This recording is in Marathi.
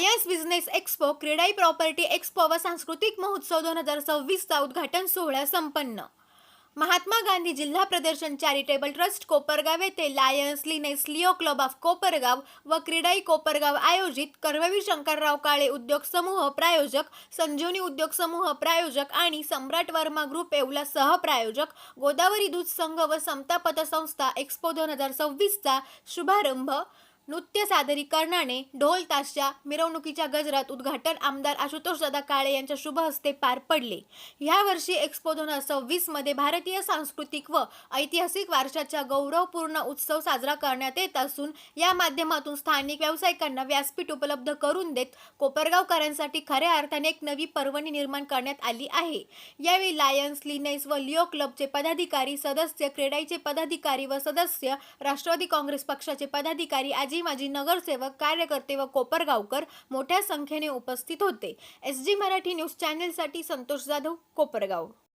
Lions business expo CREDAI property expo व सांस्कृतिक महोत्सव दोन हजार सव्वीसचा उद्घाटन सोहळा संपन्न. महात्मा गांधी जिल्हा प्रदर्शन चॅरिटेबल ट्रस्ट कोपरगाव येथे Lions Lioness Leo club of Kopargaon व क्रीडाई कोपरगाव आयोजित कर्मवीर शंकरराव काळे उद्योग समूह प्रायोजक संजीवनी उद्योग समूह प्रायोजक आणि सम्राट वर्मा ग्रुप येवला सहप्रायोजक गोदावरी दूध संघ व समता पतसंस्था एक्स्पो दोन हजार सव्वीसचा शुभारंभ नृत्य सादरीकरणाने ढोल ताशच्या मिरवणुकीच्या गजरात उद्घाटन आमदार आशुतोष दादा काळे यांच्या शुभ हस्ते पार पडले. ह्या वर्षी एक्स्पो दोन हजार सव्वीसमध्ये भारतीय सांस्कृतिक व ऐतिहासिक वारशाचा गौरवपूर्ण उत्सव साजरा करण्यात येत असून या माध्यमातून स्थानिक व्यावसायिकांना व्यासपीठ उपलब्ध करून देत कोपरगावकरांसाठी खऱ्या अर्थाने एक नवी पर्वणी निर्माण करण्यात आली आहे. यावेळी लायन्स लिनेस व लिओ क्लबचे पदाधिकारी सदस्य क्रेडाईचे पदाधिकारी व सदस्य राष्ट्रवादी काँग्रेस पक्षाचे पदाधिकारी आजी माजी नगरसेवक कार्यकर्ते व कोपरगावकर मोठ्या संख्येने उपस्थित होते. एस जी मराठी न्यूज चॅनेलसाठी संतोष जाधव कोपरगाव.